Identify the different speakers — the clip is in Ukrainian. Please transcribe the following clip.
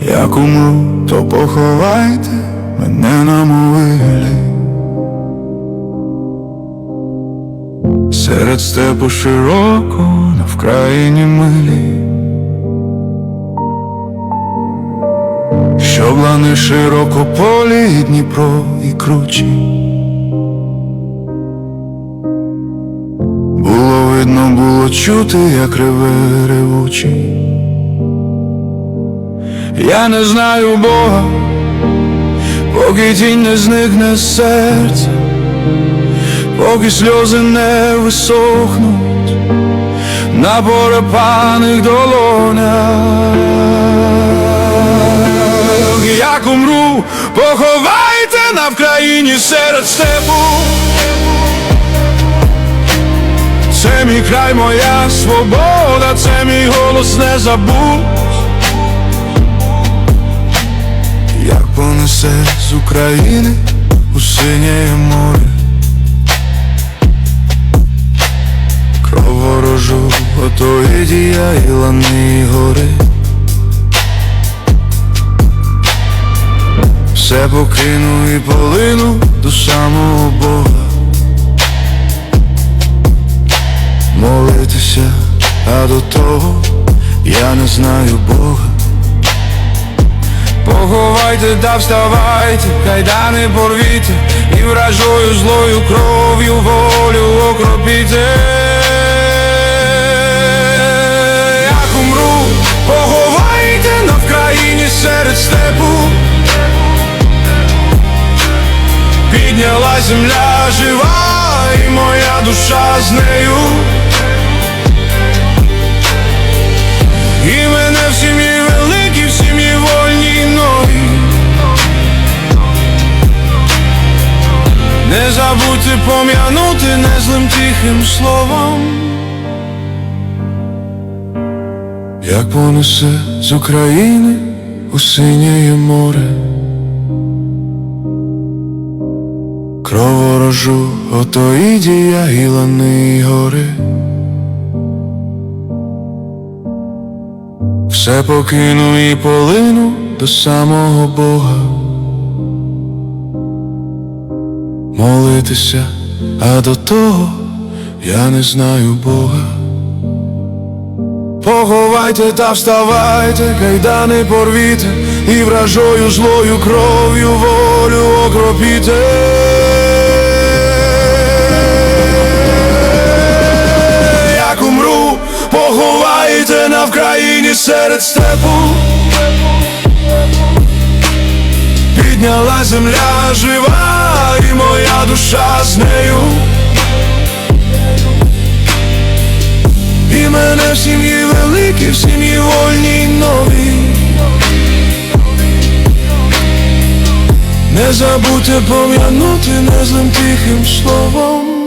Speaker 1: Як умру, то поховайте мене на могилі. Серед степу широко на вкраїні милі лани широко полі і Дніпро і кручі Було видно, було чути, як реве ревучий я не знаю Бога, поки тінь не зникне з серця, поки сльози не висохнуть на порепаних долонях. Умру, поховайте на Вкраїні серед степу. Це мій край, моя свобода, це мій голос не забудь. Як понесе з України у синє море Кров ворожу, отої дія і лани і гори Покину і полину до самого Бога. Молитися, а до того я не знаю Бога. Поховайте та вставайте, кайдани порвіте І вражою злою кров'ю волю окропіте Підняла земля жива і моя душа з нею. І мене в сім'ї великі, в сім'ї вольні нові Не забудьте пом'янути незлим тихим словом. Як понесе з України у синє море Ворожу, ото і дія, і гори. Все покину і полину до самого Бога. Молитися, а до того я не знаю Бога. Поховайте та вставайте, кайдани порвіте І вражою злою кров'ю волю окропіте на серед степу Підняла земля жива і моя душа з нею. І мене в сім'ї великі, в сім'ї вольній нові. Не забудьте пом'янути незлим тихим словом